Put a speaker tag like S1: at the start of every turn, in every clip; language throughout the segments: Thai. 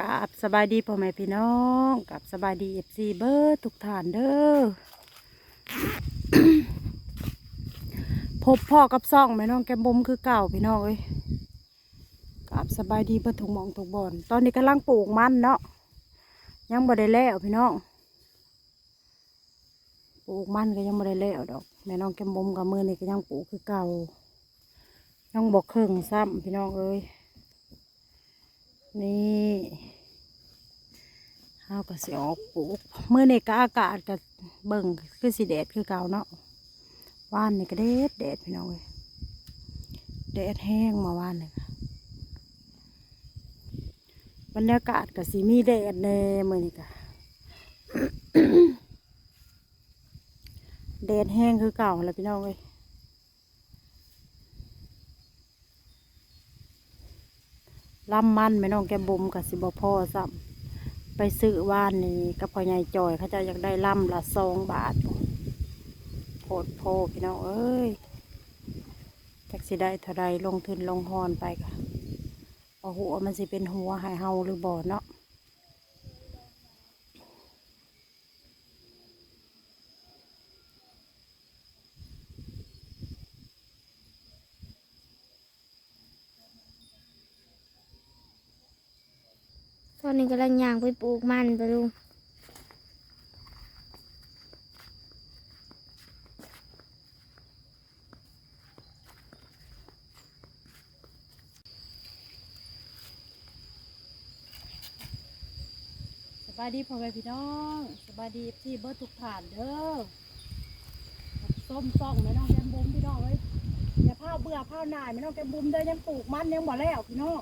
S1: กับสบายดีพ่อแม่พี่น้องกับสบายดีเอฟซีเบิร์ทุกฐานเด้อพบพ่อกับซ่องแม่น้องแกมบมคือเก่าพี่น้องเอ้ยกับสบายดีเบิดทุกหมองทุกบอนตอนนี้กำลังปลูกมันเนาะยังบ่ได้แล้วพี่น้องปลูกมันก็ยังบ่ได้แล้วดอกแม่น้องแกมบมกับมือนี่ก็ยังปลูกคือเก่ายังบอกเครึ่องซ้ำพี่น้องเอ้ย นี่เฮาก็สิออกปลูกเมื่อในกอากาศก็เบิ่งคือสิแดดคือเก่าเนาะว่านนี่ก็แดดแดดพี่น้องเอ้ยแดดแห้งมาว่านนี่ค่ะบรรยากาศก็สิมีแดดแน่มื่อนี่ก็แดดแห้งคือเก่าแล้วพี่น้องเอ้ย ล่ำมันไม่น้องแกบุมกับสิบพ่อซ้ำไปซื้อว่านนี่กับพ่อใหญ่จอยเขาจะอยากได้ล่ำละสองบาทโพดโพพี่น้องเอ้ยจักสิได้เท่าไรลงทุนลงหอนไปค่ะพอหัวมันสิเป็นหัวหายเฮาหรือบ่อเนาะ
S2: นนี้กำลังย่างไปปลูกมันไปลุง
S1: สบายดีพ่อแม่พี่น้องสบายดีที่เบิร์ดทุกฐานเด้อส้มซ่องแม่น้องแกมบุ้มพี่น้องเอ้ยอย่าผ้าเบื่อผ้าหน่ายแม่น้องแกมบุ้มเด้อยังปลูกมันยังบ่แล้วพี่น้อง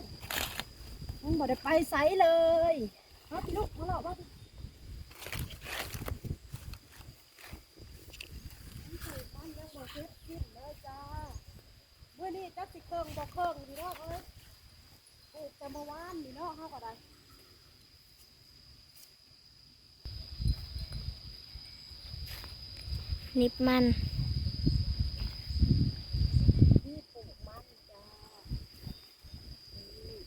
S1: ยังบ่ได้ไปไสเลยมาพี่ลูกมาหลอกมาพี่มันยังบ่เสร็จสิ้นเลยจ้าเมื่อนี้จักสิเครื่องบ่เครื่องพี่น้องเอ้ยปลูกแต่เมื่อวานพี่น้องเฮาก็ได้
S2: นิบมัน
S1: ที่ปลูกมันจ้านี่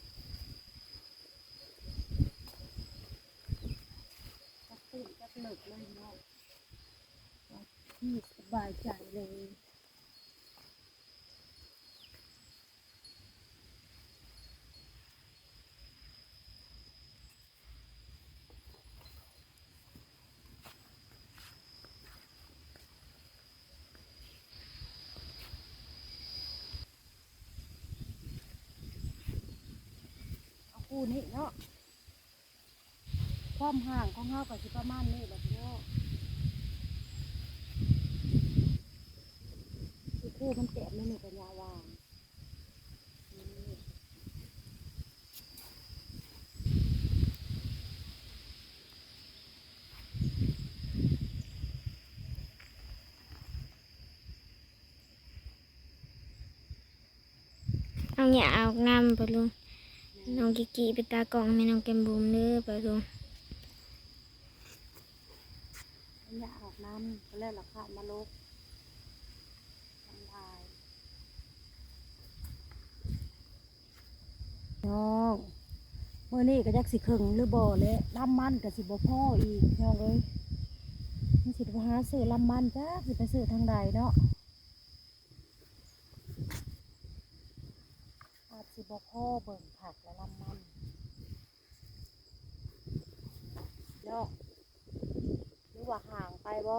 S1: จักตื่นจักเหลึกเลยเนาะที่ สบายใจเลยคู่นี้เนาะความห่างของเฮาก็สิประมาณนี้แหละพี่น้อง คู่มันแตกไม่หนึ่งกันยาวางนี่
S2: เอาหยเอางามไปลุงน้องกิกิไปตากล่องแม่น้องแกมบูมเนื้อไปลุง
S1: อันนี้ออกน้ำก็แล้วราคามาลกทำลาย น้องเมื่อนี้ก็จักสิเคิงหรือบ่อเลยลำมันก็สิบ่พ่ออีกน้องเอ้ยมันสิไปหาซื้อลำมันจ้าสิไปซื้อทางใดเนาะอาจสิบ่พ่อเบิ่งผักและลำมันเนาะหรือว่าห่างไปบ่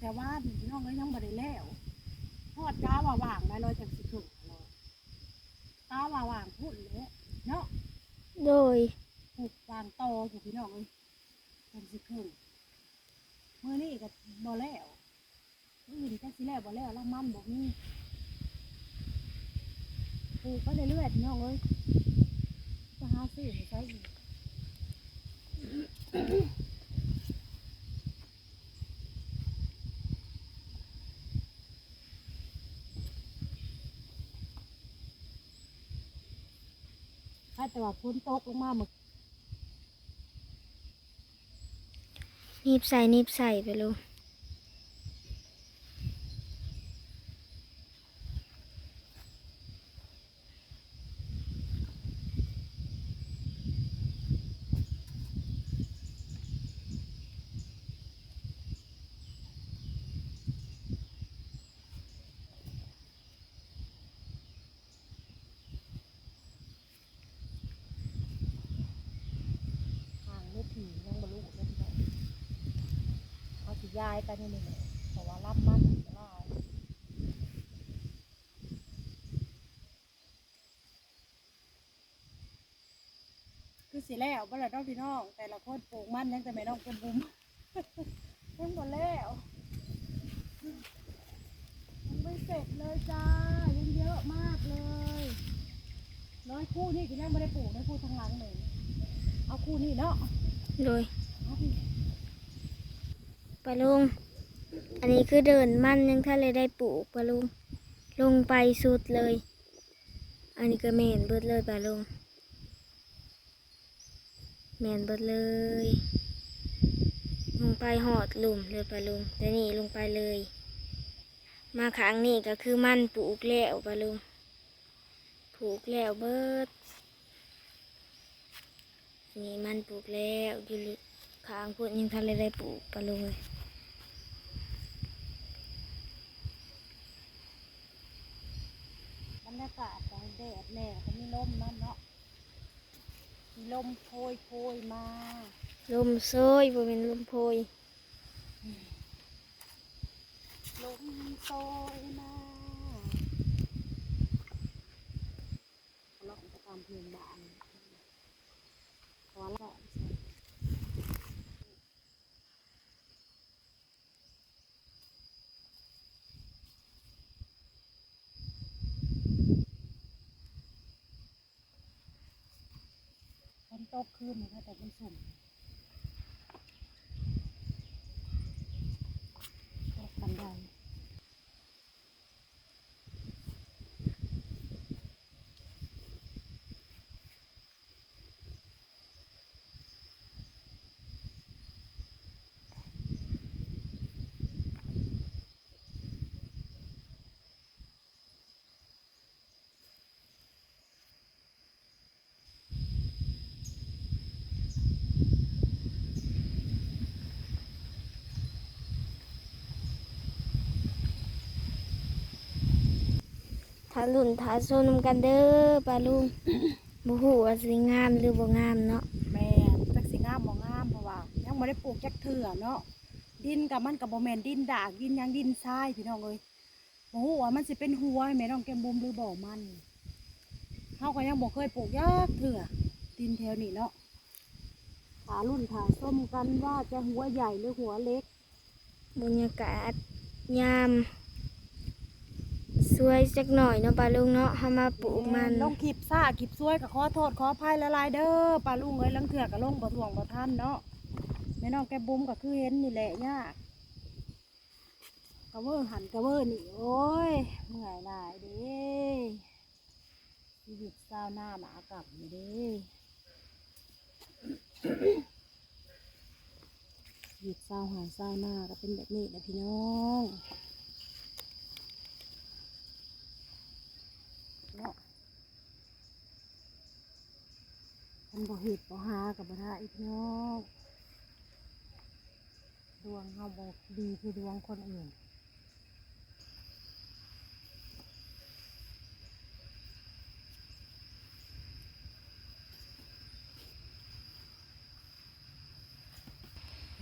S1: แต่ว่าน้องก็ยังบ่ได้แล้วทอดกาว่าว่างได้เลยจังสิถึงเลยกาว่าว่างพุ่นเลยเนาะ
S2: โดย
S1: ปลูกวางโตอยู่พี่น้องเอ้ยจังสิถึงมื้อนี้ก็บ่แล้วมื้ออื่นจังสิแล้วบ่แล้วละมันบ่มีปลูกไปเรื่อยๆพี่น้องเอ้ยจะหาซื้อให้ใช้อีก แต่ว่าฝนตกลงมาหมด
S2: นีบใส่นีบใส่ไปเลย
S1: ทางไม่ถี่ยังบรรลุเลยพี่น้องเอาสิ ย้ายไปนี่นี่แหละเพราะว่ารับมันหลาคือสิแล้วบ่ล่ะน้องพี่น้อง แต่ละคนปลูกมันยังแต่ไม่น้องเป็นบุ้มยังหมดแล้วยังไม่เสร็จเลยจ้ายังเยอะมากเลยร้อยคู่นี่ก็ยังไม่ได้ปลูกได้คู่ทางหลังเลยเอาคู่นี่เนาะ
S2: โดย
S1: เอาพี่
S2: ปะลุง อันนี้คือเดินมันยังท่านเลยได้ปลูกปะลุง ลงไปสุดเลย อันนี้ก็แมนเบิดเลยปะลุงแมนเบิดเลย ลงไปหอดหลุมเลยปะลุงแต่นี่ลงไปเลย มาครั้งนี้ก็คือมันปลูกแล้วปะลุงปลูกแล้วเบิดนี่มันปลูกแล้วอยู่ ข้างพุ่นยังทันเลยได้ปลูกปะลุงเลย
S1: บรรยากาศของแดดแน่ก็มีลมนั่นเนาะมีลมโพยโพยมา
S2: ลมโซยบ่เป็นลมโพย
S1: ลมโซยมาเราจะตามเพลงบ้านขอละ ตกคืนนะคะแต่เป็นสุ่มตกบันได
S2: ถ้าลุ่นถ้าโซนำกันเด้อปลาลุงบ่ฮู้ว่าสิงามหรือบ่งามเนาะ
S1: แม่นจักสิงามบ่งามเพราะว่ายังบ่ได้ปลูกจักเถื่อเนาะดินกับมันกับบ่แม่นดินดากดินหยังดินทรายพี่น้องเอ้ยบ่ฮู้ว่ามันสิเป็นหัวให้แม่น้องแก้มบุมหรือบ่มันเฮาก็ยังบ่เคยปลูกยักเถื่อดินแถวนี้เนาะถารุ่นถาส้มกันว่าจะหัวใหญ่หรือหัวเล็ก
S2: บรรยากาศยาม สวยจักหน่อยเนาะปลาลุงเนาะเฮามาปลูกมัน
S1: ลงคลิปซ่าคลิปซวยก็ขอโทษขออภัยละลายเด้อป้าลุงเอ้ยลังเถื่อก็ลงบ่ถ่วงบ่ทันเนาะแม่น้องแกบุ้มก็คือเห็นนี่แหละยากกระเวอร์หันกระเวอร์นี่โอ้ยเมื่อยหลายเด้ชีวิตสาหน้าหนากลับนี่เด้ชีวิตสาหาสาหน้าก็เป็นแบบนี้แหละพี่น้องเนาะ มันบ่เห็ดบ่หากับบ่ได้พี่น้องดวงเฮาบ่ดีคือดวงคนอื่น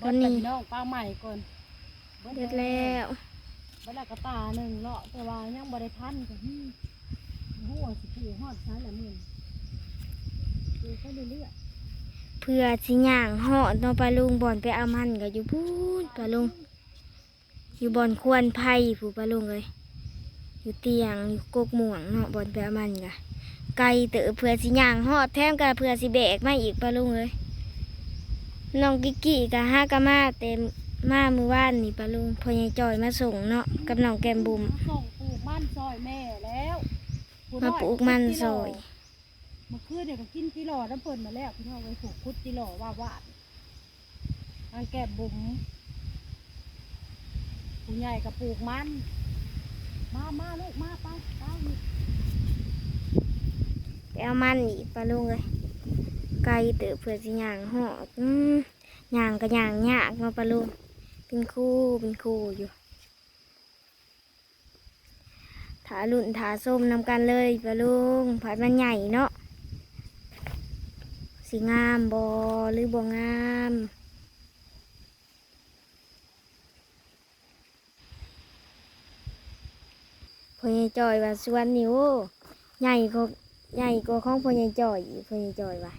S2: ตอนนี้
S1: เบิดแล้วพี่น้องป้าใหม่ก่อน
S2: เด็ดแล้ว
S1: เบิดแล้วกระตาหนึ่งเลาะแต่ว่ายังบ่ได้พันก็ฮึหัวสิปลูกฮอดซ้ายละมึงปลูกไป เรื่อย
S2: เพื่อสิย่างเหาะเนาะปลาลุงบ่อนไปเอามันก็อยู่พูนปลาลุงอยู่บ่อนควรไผ่ผู้ปลาลุงเลยอยู่เตียงอยู่กกม่วงเนาะบ่อนไปเอามันก็ไกลเต๋อเพื่อสิย่างเหาะแถมก็เพื่อสิแบกมาอีกปลาลุงเลยน้องกิกกี้ก็หากะมาเต็มมามือว่านนี่ปลาลุงพอใหญ่จอยมาส่งเนาะกับน้องแก้มบุ๋ม
S1: ๆส่งปลูกมันซอยแม่แล้วผู้
S2: มา
S1: อย
S2: ปลูกมันซอย
S1: พ เมื่อคืนเนี่ยก็กินกิโลน้ำเปิ่นมาแล้วพี่น้องไปผูกคุดกิโลว่าว่าทางแก้บุ๋มผู้ใหญ่กับปลูกมัน มามาลูกมาไปไป
S2: ไปเอามันอีกปลาลุงเลยไกลเติบเพื่อสิย่างหอดอืมย่างก็ย่างยากเนาปลาลุงเป็นคู่เป็นคู่อยู่ถาลุ่นถาส้มนำกันเลยปลาลุงผัดมันใหญ่เนาะ สีงามบอหรือบ่งาม พ่อใหญ่จอยว่าสวนนี่โอ้ใหญ่ก็ใหญ่กว่าของพ่อใหญ่จ่อยอีกพ่อใหญ่จ่อยว่ะ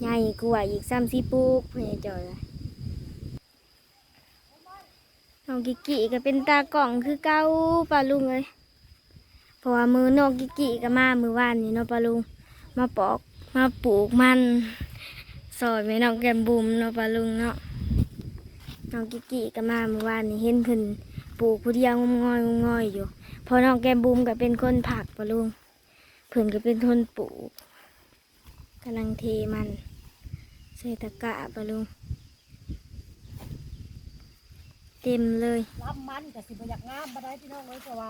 S2: ใหญ่กว่าอีกซ้ำสิปลูกพ่อใหญ่จ่อยว่ะน้องกิกิก็เป็นตากล่องคือเก้าปลาลุงเลยเพราะว่ามือน้องกิกิก็มามือวานนี่เนาะปลาลุงมาปอก มาปลูกมันซอยแม่น้องแก้มบุมเนาะปลาลุงเนาะน้องกิกกิก็มาเมื่อวานนี่เห็นเพิ่นปลูกผู้เดียวงมงอยงมงอยอยู่พอน้องแก้มบุมก็เป็นคนผักปลาลุงเพื่นก็เป็นทนปลูกกำลังเทมันใส่ตะกร้าลุงเต็มเลย
S1: รับมันกับสิบอยากงามมาได้พี่น้องเลยแต่ว่า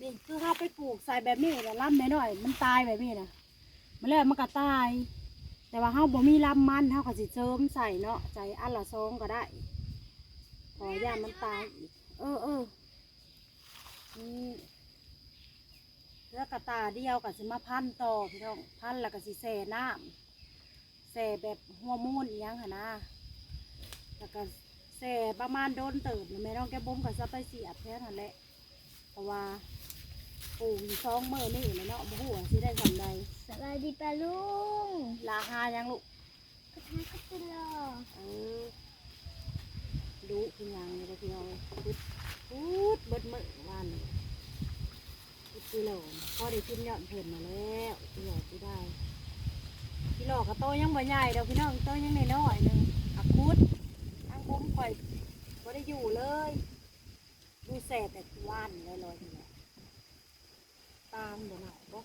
S1: นี่คือเขาไปปลูกใส่แบบนี้แต่ล่ำหน่อยๆมันตายแบบนี้นะ มันแล้วมันก็ตาย แต่ว่าเขาบ่มีลำมันเขาก็สิเจิมใส่เนาะใส่อันละซองก็ได้พอย่ามันตายอีกเออเออนี่แล้วกระตาเดียวกับสิมาพันต่อพี่น้องพันแล้วก็สิแส่น้ำแส่แบบฮอร์โมนอีหยังหะนะแล้วก็แส่ประมาณโดนเติบแม่น้องแกบุ้มกับซับไปเสียบแค่นั้นแหละเพราะว่า ปลูกอยู่ซองเมื่อนี่แหละเนาะบ่ฮู้ว่าสิได้ทำใด
S2: สวัสดีปลาลุง
S1: ลาหายังลูก
S2: กระทะก็จะรอ
S1: เออดูพี่ยังเลยพี่น้องพุดพุดเบิดมือวานนี้พุดกิโลพอได้กินยอดเพิ่นมาแล้วกิโลที่ได้กิโลก็โตยังบ่ใหญ่ดอกพี่น้องโตยังน้อยๆหนึงอะคุดทางผมข่อยบ่ได้อยู่เลย ดูแสบแต่ว่านลอยๆนี่แหละ ตามเดี๋ยวหน่อยบ่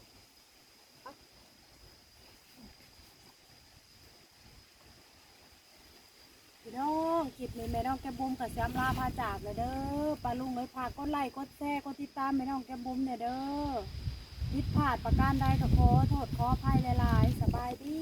S1: พี่น้องคลิปนี้แม่น้องแก้มบุ้มกับแซมลาพาจากเลยเด้อปลาลุงเลยพากกดไลค์กดแชร์กดติดตามแม่น้องแก้มบุ้มเนี่ยเด้อผิดพลาดประการใดก็ขอโทษขออภัยหลายๆสบายดี